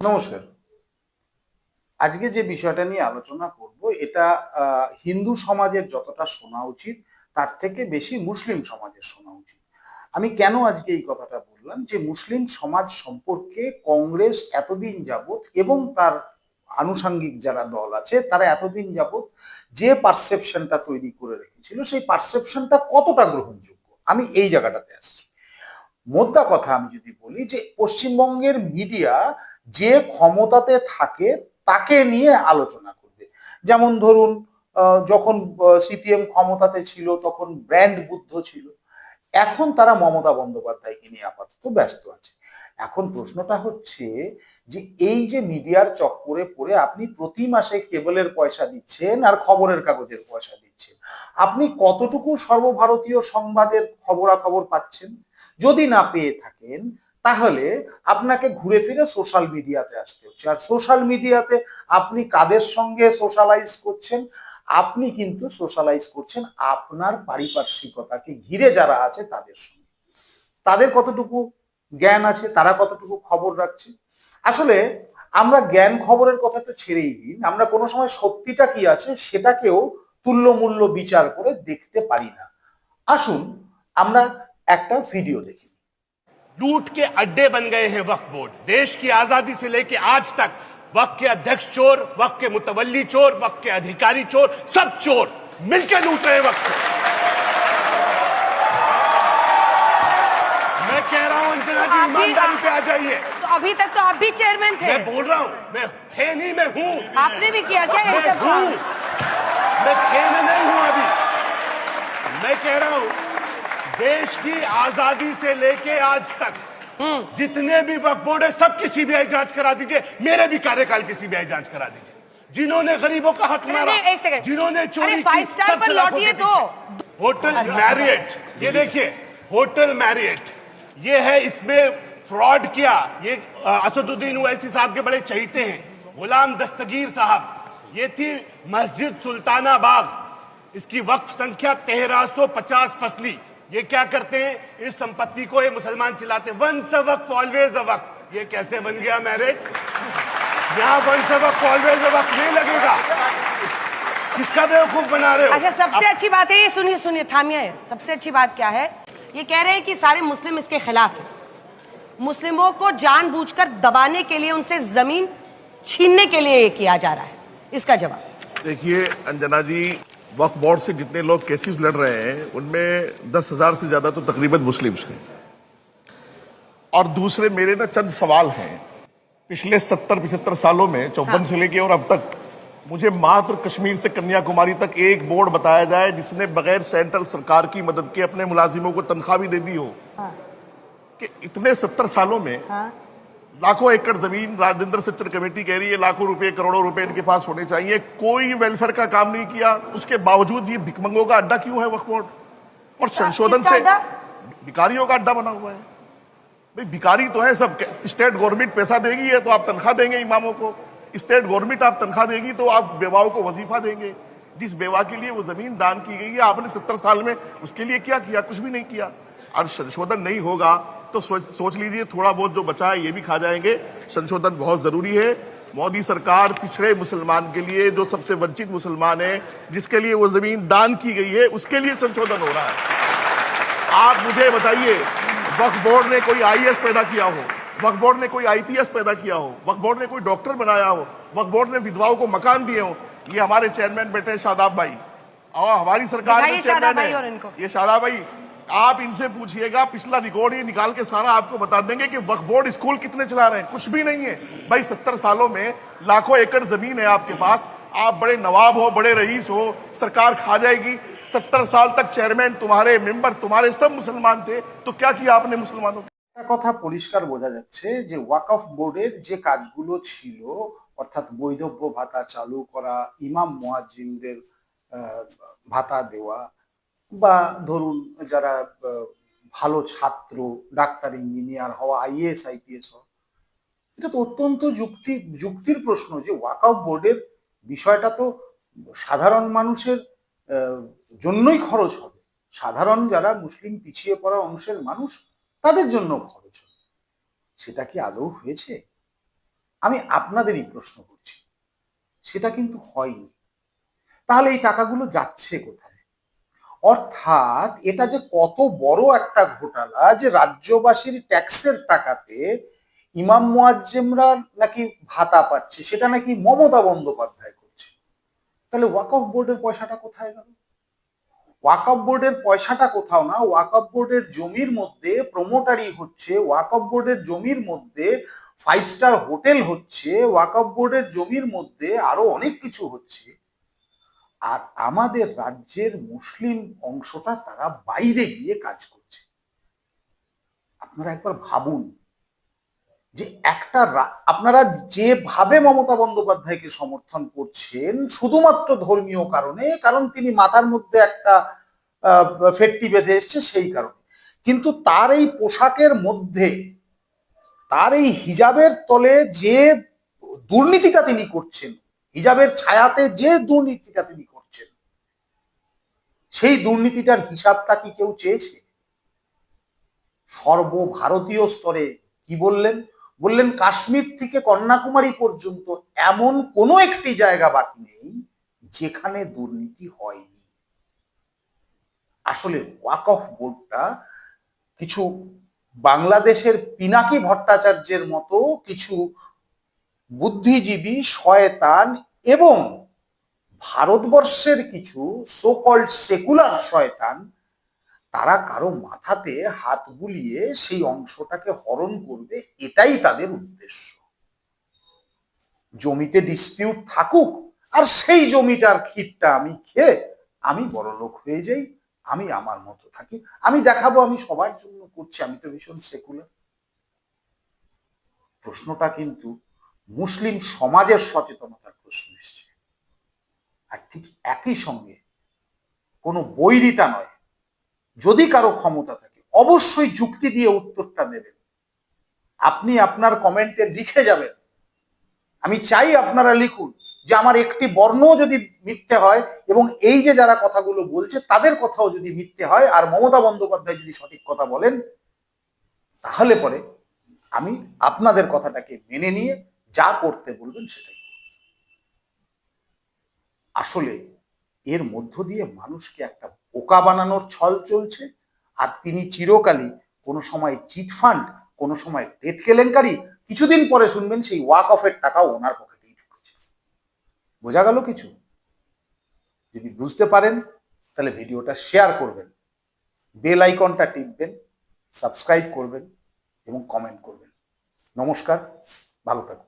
নমস্কার। আজকে যে বিষয়টা নিয়ে আলোচনা করব, এটা হিন্দু সমাজের যতটা শোনা উচিত, তার থেকে বেশি মুসলিম সমাজের শোনা উচিত। আমি কেন আজকে এই কথাটা বললাম যে, মুসলিম সমাজ সম্পর্কে কংগ্রেস এতদিন যাবৎ এবং তার আনুষাঙ্গিক যারা দল আছে, তারা এতদিন যাবৎ যে পারসেপশনটা তৈরি করে রেখেছিল, সেই পারসেপশনটা কতটা গ্রহণযোগ্য? আমি এই জায়গাটাতে আসছি। মোদ্দা কথা আমি যদি বলি যে, পশ্চিমবঙ্গের মিডিয়া যে ক্ষমতাতে থাকে তাকে নিয়ে আলোচনা করবে। যেমন ধরুন যখন সিপিএম ক্ষমতাতে ছিল, তখন ব্র্যান্ড বুদ্ধ ছিল। এখন তারা মমতা বন্দ্যোপাধ্যায়কে নিয়ে আপাতত ব্যস্ত আছে। এখন প্রশ্নটা হচ্ছে যে, এই যে মিডিয়ার চক্করে পড়ে আপনি প্রতি মাসে কেবলের পয়সা দিচ্ছেন আর খবরের কাগজের পয়সা দিচ্ছেন। আপনি কতটুকু সর্বভারতীয় সংবাদের খবরাখবর পাচ্ছেন? যদি না পেয়ে থাকেন তাহলে আপনাকে ঘুরে ফিরে সোশ্যাল মিডিয়াতে আসতে হচ্ছে। আর সোশ্যাল মিডিয়াতে আপনি কাদের সঙ্গে সোশ্যালাইজ করছেন? আপনি কিন্তু সোশ্যালাইজ করছেন আপনার পারিপার্শ্বিকতাকে ঘিরে যারা আছে তাদের সঙ্গে। তাদের কতটুকু জ্ঞান আছে, তারা কতটুকু খবর রাখছে? আসলে আমরা জ্ঞান খবরের কথা তো ছেড়েই দিন আমরা কোনো সময় সত্যিটা কি আছে সেটাকেও তুল্যমূল্য বিচার করে দেখতে পারি না। আসুন আমরা একটা ভিডিও দেখি। लूट के अड्डे बन गए हैं वक्फ बोर्ड। देश की आज़ादी से लेके आज तक वक्त के अध्यक्ष चोर वक्त के मुतवली चोर वक्त के अधिकारी चोर सब चोर मिलकर लूट रहे हैं वक्त मैं कह रहा हूँ अंजना जी ईमानदारी पे आ जाइए। तो अभी तक तो आप भी चेयरमैन थे। मैं बोल रहा हूँ मैं थे नहीं मैं हूँ। आपने भी किया क्या ये मैं सब? हूँ। मैं थे में नहीं हूँ अभी। मैं कह रहा हूँ देश की आज़ादी से लेके आज तक जितने भी वक्फ बोर्ड है सबकी सीबीआई जाँच करा दीजिए मेरे भी कार्यकाल की सीबीआई जाँच करा दीजिए। जिन्होंने गरीबों का हक मारा। जिन्होंने चोरी की, सब के तो। होटल मैरियट ये देखिए होटल मैरियट ये है इसमें फ्रॉड किया। ये असदुद्दीन ओवैसी साहब के बड़े चहीते हैं गुलाम दस्तगीर साहब। ये थी मस्जिद सुल्ताना बाग इसकी वक्फ संख्या तेरह सौ पचास फसली। ये क्या करते हैं? इस संपत्ति को ये मुसलमान चिल्लाते वंस वक्फ ऑलवेज अ वक्फ ये कैसे बन गया मैरिट यहाँ वंस वक्फ ऑलवेज अ वक्फ नहीं लगेगा। किसका बेवकूफ़ बना रहे हो? अच्छा सबसे अच्छी बात है ये सुनिए सुनिए थामिए सबसे अच्छी बात क्या है? ये कह रहे हैं कि सारे मुस्लिम इसके खिलाफ है। मुस्लिमों को जानबूझकर दबाने के लिए उनसे ज़मीन छीनने के लिए ये किया जा रहा है। इसका जवाब। देखिए अंजना जी वक्फ बोर्ड से जितने लोग केसेस लड़ रहे हैं उनमें दस हज़ार से ज़्यादा तो तकरीबन मुस्लिम्स हैं। और दूसरे मेरे ना चंद सवाल हैं। पिछले सत्तर पिछहत्तर सालों में चौवन से लेके और अब तक मुझे मात्र कश्मीर से कन्याकुमारी तक एक बोर्ड बताया जाए जिसने बगैर सेंट्रल सरकार की मदद के अपने मुलाजिमों को तनख्वाह भी दे दी हो। हाँ। कि इतने सत्तर सालों में लाखों एकड़ ज़मीन राजेंद्र सच्चर कमेटी कह रही है लाखों रुपए करोड़ों रुपए इनके पास होने चाहिए। कोई वेलफेयर का काम नहीं किया उसके बावजूद ये भिकमंगों का अड्डा क्यों है वक्फ बोर्ड? और संशोधन से भिकारियों का अड्डा बना हुआ है। भाई भिकारी तो है सब स्टेट गवर्नमेंट पैसा देगी है तो आप तनख्वाह देंगे इमामों को। स्टेट गवर्नमेंट आप तनख्वाह देगी तो आप बेवाओं को वजीफा देंगे। जिस बेवा के लिए वो ज़मीन दान की गई है आपने सत्तर साल में उसके लिए क्या किया? कुछ भी नहीं किया। और संशोधन नहीं होगा तो सोच सोच लीजिए थोड़ा बहुत जो बचा है ये भी खा जाएँगे। संशोधन बहुत ज़रूरी है। मोदी सरकार पिछड़े मुसलमान के लिए जो सबसे वंचित मुसलमान है जिसके लिए वो ज़मीन दान की गई है उसके लिए संशोधन हो रहा है। आप मुझे बताइए वक्फ बोर्ड ने कोई आईएएस पैदा किया हो? वक्फ बोर्ड ने कोई आईपीएस पैदा किया हो? वक्फ बोर्ड ने कोई डॉक्टर बनाया हो? वक्फ बोर्ड ने विधवाओं को मकान दिए हो? ये हमारे चेयरमैन बैठे शादाब भाई। और हमारी सरकार में चेयरमैन। है। ये शादाब भाई आप इनसे पूछिएगा पिछला रिकॉर्ड ये निकाल के सारा आपको बता देंगे कि वक्फ बोर्ड स्कूल कितने चला रहे हैं कुछ भी नहीं है भाई सत्तर सालों में लाखों एकड़ जमीन है आपके पास आप बड़े नवाब हो बड़े रईस हो सरकार खा जाएगी सत्तर साल तक चेयरमैन तुम्हारे मेंबर तुम्हारे सब मुसलमान थे तो क्या किया आपने मुसलमानों के একটা কথা পরিষ্কার বোঝা যাচ্ছে যে ওয়াকফ বোর্ডের যে কাজগুলো ছিল অর্থাৎ বৈধব্য ভাতা চালু করা ইমাম মুয়াজ্জিমদের আহ, ভাতা দেওয়া বা ধরুন যারা ভালো ছাত্র, ডাক্তার, ইঞ্জিনিয়ার হওয়া, আইএএস, আইপিএস হওয়া, এটা তো অত্যন্ত যুক্তি, যুক্তির প্রশ্ন যে ওয়াকফ বোর্ডের বিষয়টা তো সাধারণ মানুষের জন্যই খরচ হবে। সাধারণ যারা মুসলিম পিছিয়ে পড়া অংশের মানুষ, তাদের জন্য খরচ হবে। সেটা কি আদৌ হয়েছে? আমি আপনাদেরই প্রশ্ন করছি। সেটা কিন্তু হয়নি। তাহলে এই টাকাগুলো যাচ্ছে কোথায়? অর্থাৎ এটা যে কত বড় একটা ঘোটালা যে রাজ্যবাসীর ট্যাক্সের টাকাতে ইমাম মোয়াজ্জেমরা নাকি ভাতা পাচ্ছে, সেটা নাকি মমতা বন্দ্যোপাধ্যায় করছে। তাহলে ওয়াকফ বোর্ডের পয়সাটা কোথায় গেল? ওয়াকফ বোর্ডের পয়সাটা কোথাও না ওয়াকফ বোর্ডের জমির মধ্যে প্রমোটারি হচ্ছে ওয়াকফ বোর্ডের জমির মধ্যে ফাইভ স্টার হোটেল হচ্ছে ওয়াকফ বোর্ডের জমির মধ্যে আরও অনেক কিছু হচ্ছে। আর আমাদের রাজ্যের মুসলিম অংশটা তারা বাইরে গিয়ে কাজ করছে। আপনারা একবার ভাবুন যে একটা আপনারা যেভাবে মমতা বন্দ্যোপাধ্যায়কে সমর্থন করছেন শুধুমাত্র ধর্মীয় কারণে, কারণ তিনি মাথার মধ্যে একটা ফেটটি বেঁধে এসছে সেই কারণে। কিন্তু তার এই পোশাকের মধ্যে, তার এই হিজাবের তলে যে দুর্নীতিটা তিনি করছেন, হিজাবের ছায়াতে যে দুর্নীতিটা তিনি সেই দুর্নীতিটার হিসাবটা কি কেউ চেয়েছে? সর্বভারতীয় স্তরে কি বললেন? বললেন, কাশ্মীর থেকে কন্যাকুমারী পর্যন্ত এমন কোনো একটি জায়গা বাকি নেই যেখানে দুর্নীতি হয়নি। আসলে ওয়াকফ বোর্ডটা কিছু বাংলাদেশের পিনাকি ভট্টাচার্যের মতো কিছু বুদ্ধিজীবী, শয়তান এবং ভারতবর্ষের কিছু সোকল্ড সেকুলার শয়তান, তারা কারও মাথাতে হাত বুলিয়ে সেই অংশটাকে হরণ করবে, এটাই তাদের উদ্দেশ্য। জমিতে ডিসপিউট থাকুক, আর সেই জমিটার ক্ষীরটা আমি খেয়ে, আমি বড় লোক হয়ে যাই, আমি আমার মতো থাকি, আমি দেখাবো, আমি সবার জন্য করছি, আমি তো ভীষণ সেকুলার প্রশ্নটা কিন্তু মুসলিম সমাজের এসছে আর ঠিক একই সঙ্গে কোনো বৈরিতা নয়। যদি কারও ক্ষমতা থাকে, অবশ্যই যুক্তি দিয়ে উত্তরটা দেবেন। আপনি আপনার কমেন্টে লিখে যাবেন। আমি চাই আপনারা লিখুন যে আমার একটি বর্ণ যদি মিথ্যে হয় এবং এই যে যারা কথাগুলো বলছে, তাদের কথাও যদি মিথ্যে হয় আর মমতা বন্দ্যোপাধ্যায় যদি সঠিক কথা বলেন, তাহলে পরে আমি আপনাদের কথাটাকে মেনে নিয়ে যা করতে বলবেন সেটাই। আসলে এর মধ্য দিয়ে মানুষকে একটা বোকা বানানোর ছল চলছে, আর তিনি চিরকালই কোনো সময় চিট ফান্ড, কোনো সময় ডেট কেলেঙ্কারি কিছুদিন পরে শুনবেন সেই ওয়াক অফের টাকাও ওনার পকেটেই ঢুকেছে। বোঝা গেল কিছু? যদি বুঝতে পারেন, তাহলে ভিডিওটা শেয়ার করবেন, বেল আইকনটা টিপবেন, সাবস্ক্রাইব করবেন এবং কমেন্ট করবেন। নমস্কার, ভালো থাকুন।